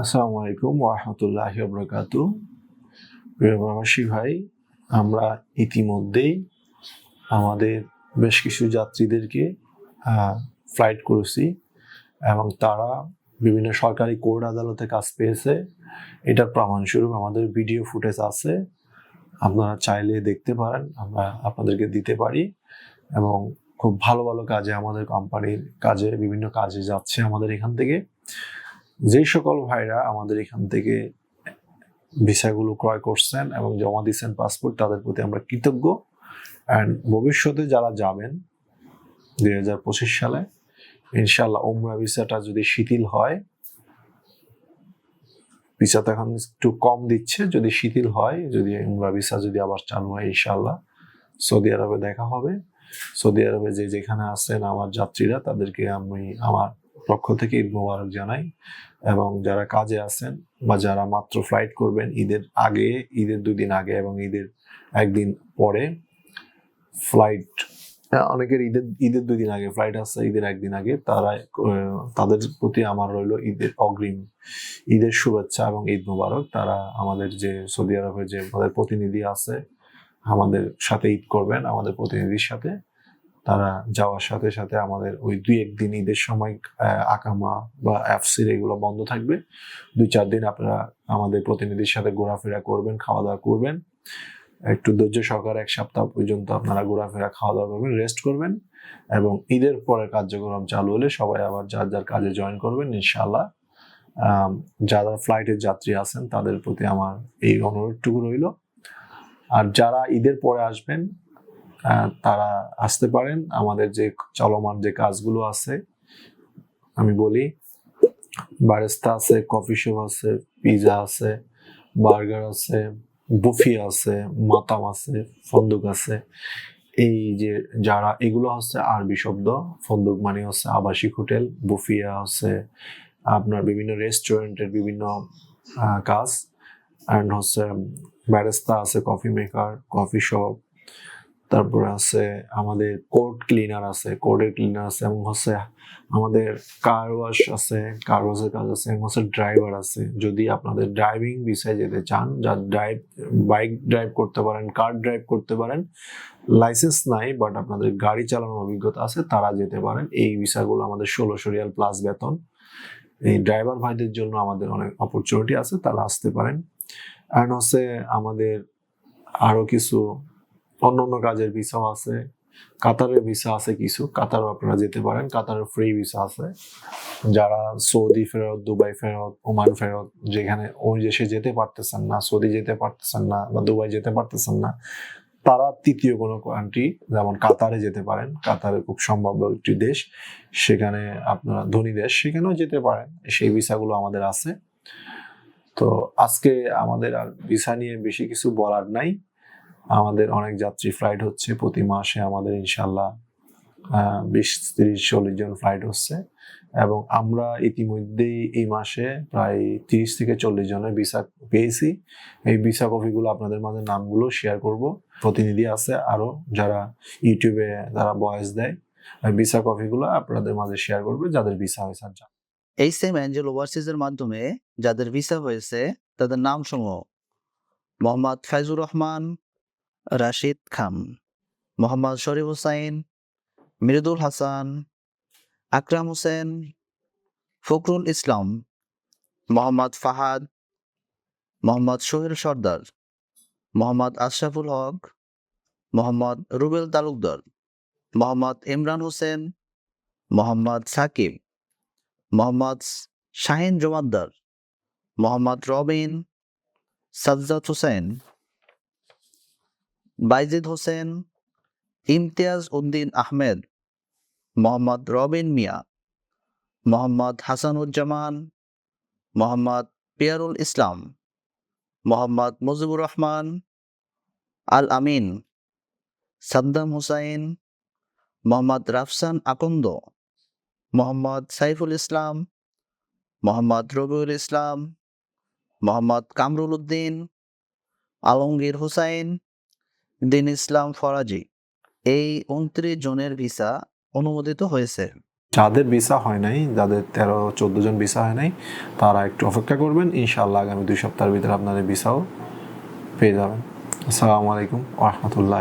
আসসালামু আলাইকুম ওরহামতুল্লাহ বরকাত প্রিয় ভাই, আমরা ইতিমধ্যেই আমাদের বেশ কিছু যাত্রীদেরকে ফ্লাইট করেছি এবং তারা বিভিন্ন সরকারি কোর্ট আদালতে কাজ পেয়েছে। এটার প্রমাণস্বরূপ আমাদের ভিডিও ফুটেজ আছে। আপনারা চাইলে দেখতে পারেন, আমরা আপনাদেরকে দিতে পারি এবং খুব ভালো ভালো কাজে আমাদের কোম্পানির কাজে, বিভিন্ন কাজে যাচ্ছে আমাদের এখান থেকে। যে সকল ভাইরা আমাদের এখান থেকে ভিসাগুলো ক্রয় করছেন এবং জমা দিচ্ছেন পাসপোর্ট, তাদের প্রতি আমরা কৃতজ্ঞ। অ্যান্ড ভবিষ্যতে যারা যাবেন দুই হাজার পঁচিশ সালে ইনশাল্লাহ ওমরা ভিসাটা যদি শিথিল হয়, ভিসা তো এখন একটু কম দিচ্ছে, যদি শিথিল হয়, যদি উমরা ভিসা যদি আবার চালু হয় ইনশাল্লাহ সৌদি আরবে দেখা হবে। সৌদি আরবে যে যেখানে আছেন আমার যাত্রীরা, তাদেরকে আমি, আমার পক্ষ থেকে ঈদ মোবারক জানাই এবং যারা কাজে আছেন বা যারা মাত্র ফ্লাইট করবেন ঈদের আগে, ঈদের দুই দিন আগে এবং ঈদের একদিন পরে ফ্লাইট অনেকের ঈদের ঈদের দুই দিন আগে ফ্লাইট আসছে ঈদের একদিন আগে, তারা তাদের প্রতি আমার রইল ঈদের অগ্রিম, ঈদের শুভেচ্ছা এবং ঈদ মোবারক। তারা আমাদের যে সৌদি আরবের যে আমাদের প্রতিনিধি আছে, আমাদের সাথে ঈদ করবেন, আমাদের প্রতিনিধির সাথে। তারা যাওয়ার সাথে সাথে আমাদের ওই দুই একদিন ঈদের সময় আকামা বা অ্যাপসির এগুলো বন্ধ থাকবে। দুই চার দিন আপনারা আমাদের প্রতিনিধির সাথে ঘোরাফেরা করবেন খাওয়া দাওয়া করবেন। একটু ধৈর্য সহকারে এক সপ্তাহ পর্যন্ত আপনারা ঘোরাফেরা খাওয়া দাওয়া করবেন রেস্ট করবেন এবং ঈদের পরে কার্যক্রম চালু হলে সবাই আবার যার যার কাজে জয়েন করবেন ইনশাআল্লাহ। আম, যারা ফ্লাইটের যাত্রী আছেন তাদের প্রতি আমার এই অনুরোধটুকু রইল। আর যারা ঈদের পরে আসবেন তারা আসতে পারেন। আমাদের যে চলমান যে কাজগুলো আছে, আমি বলি, বারেস্তা আছে, কফি শপ আছে, পিজা আছে, বার্গার আছে, বুফি আছে, মাতাম আছে, ফন্দুক আছে। এই যে যারা, এগুলো হচ্ছে আরবি শব্দ। ফন্দুক মানে হচ্ছে আবাসিক হোটেল, বুফিয়া হচ্ছে আপনার বিভিন্ন রেস্টুরেন্টের বিভিন্ন কাজ। অ্যান্ড হচ্ছে ব্যারেস্তা আছে, কফি মেকার, কফি শপ তারপরে আছে আমাদের কোর্ট ক্লিনার আছে কোর্টের ক্লিনার আছে, এবং হচ্ছে আমাদের কার ওয়াশ আছে কার ওয়াশের কাজ আছে, এবং হচ্ছে ড্রাইভার আছে। যদি আপনাদের ড্রাইভিং বিষয়ে যেতে চান, যা ড্রাইভ বাইক ড্রাইভ করতে পারেন কার ড্রাইভ করতে পারেন লাইসেন্স নাই বাট আপনাদের গাড়ি চালানোর অভিজ্ঞতা আছে, তারা যেতে পারেন। এই ভিসাগুলো আমাদের ষোলোশো রিয়াল প্লাস বেতন। এই ড্রাইভার ভাইদের জন্য আমাদের অনেক অপরচুনিটি আছে, তারা আসতে পারেন। অ্যান্ড হচ্ছে আমাদের আরও কিছু অন্য অন্য কাজের ভিসাও আছে। কাতারের ভিসা আছে কিছু। কাতারও আপনারা যেতে পারেন। কাতারের ফ্রি ভিসা আছে। যারা সৌদি ফেরত, দুবাই ফেরত, ওমান ফেরত, যেখানে ওই দেশে যেতে পারতেছেন না, সৌদি যেতে পারতেছেন না বা দুবাই যেতে পারতেছেন না, তারা তৃতীয় কোনো কান্ট্রি যেমন কাতারে যেতে পারেন। কাতারে খুব সম্ভাব্য একটি দেশ। সেখানে আপনারা ধনী দেশ, সেখানেও যেতে পারেন। সেই ভিসাগুলো আমাদের আছে। তো আজকে আমাদের আর ভিসা নিয়ে বেশি কিছু বলার নাই। আমাদের অনেক যাত্রী ফ্লাইট হচ্ছে প্রতি মাসে আমাদের ইনশাল্লাহ বিশ, তিরিশ, চল্লিশ জন ফ্লাইট হচ্ছে। এবং আমরা ইতিমধ্যেই এই মাসে প্রায় তিরিশ থেকে চল্লিশ জনের ভিসা পেয়েছি। এই ভিসা কপিগুলো আপনাদের মাঝে নামগুলো শেয়ার করব। প্রতিনিধি আছে আরও যারা ইউটিউবে যারা ভয়েস দেয় ভিসা কপিগুলো আপনাদের মাঝে শেয়ার করবে যাদের ভিসা হয়েছে আর এই সেম অ্যাঞ্জেল ওভারসিজের মাধ্যমে যাদের ভিসা হয়েছে তাদের নাম সমূহ, মোহাম্মদ ফাইজুর রহমান রাশিদ খান, মোহাম্মদ শরীফ হুসাইন, মৃদুল হাসান, আকরাম হোসেন, ফখরুল ইসলাম, মোহাম্মদ ফাহাদ, মোহাম্মদ সোহেল সর্দার, মোহাম্মদ আশরাফুল হক, মোহাম্মদ রুবেল তালুকদার, মোহাম্মদ ইমরান হোসেন, মোহাম্মদ সাকিব, মোহাম্মদ শাহিন জমাদ্দার, মোহাম্মদ রবিন, সাজ্জাদ হোসেন বাইজিদ হোসেন, ইমতিয়াজ উদ্দিন আহমেদ, মোহাম্মদ রবিন মিয়া, মোহাম্মদ হাসানুজ্জামান, মোহাম্মদ পিয়ারুল ইসলাম, মোহাম্মদ মুজিবুর রহমান, আল আমিন, সাদ্দাম হুসাইন, মোহাম্মদ রাফসান আকন্দ, মোহাম্মদ সাইফুল ইসলাম, মোহাম্মদ রবিউল ইসলাম, মোহাম্মদ কামরুল উদ্দিন, আলমগীর হুসাইন দিন ইসলাম ফরাজি। এই উনত্রিশ জনের ভিসা অনুমোদিত হয়েছে। যাদের ভিসা হয় নাই, যাদের তেরো, চোদ্দ জন ভিসা হয় নাই, তারা একটু অপেক্ষা করবেন, ইনশাআল্লাহ আগামী দুই সপ্তাহের ভিতরে আপনাদের ভিসাও পেয়ে যাবেন। আসসালামু আলাইকুম রহমতুল্লাহ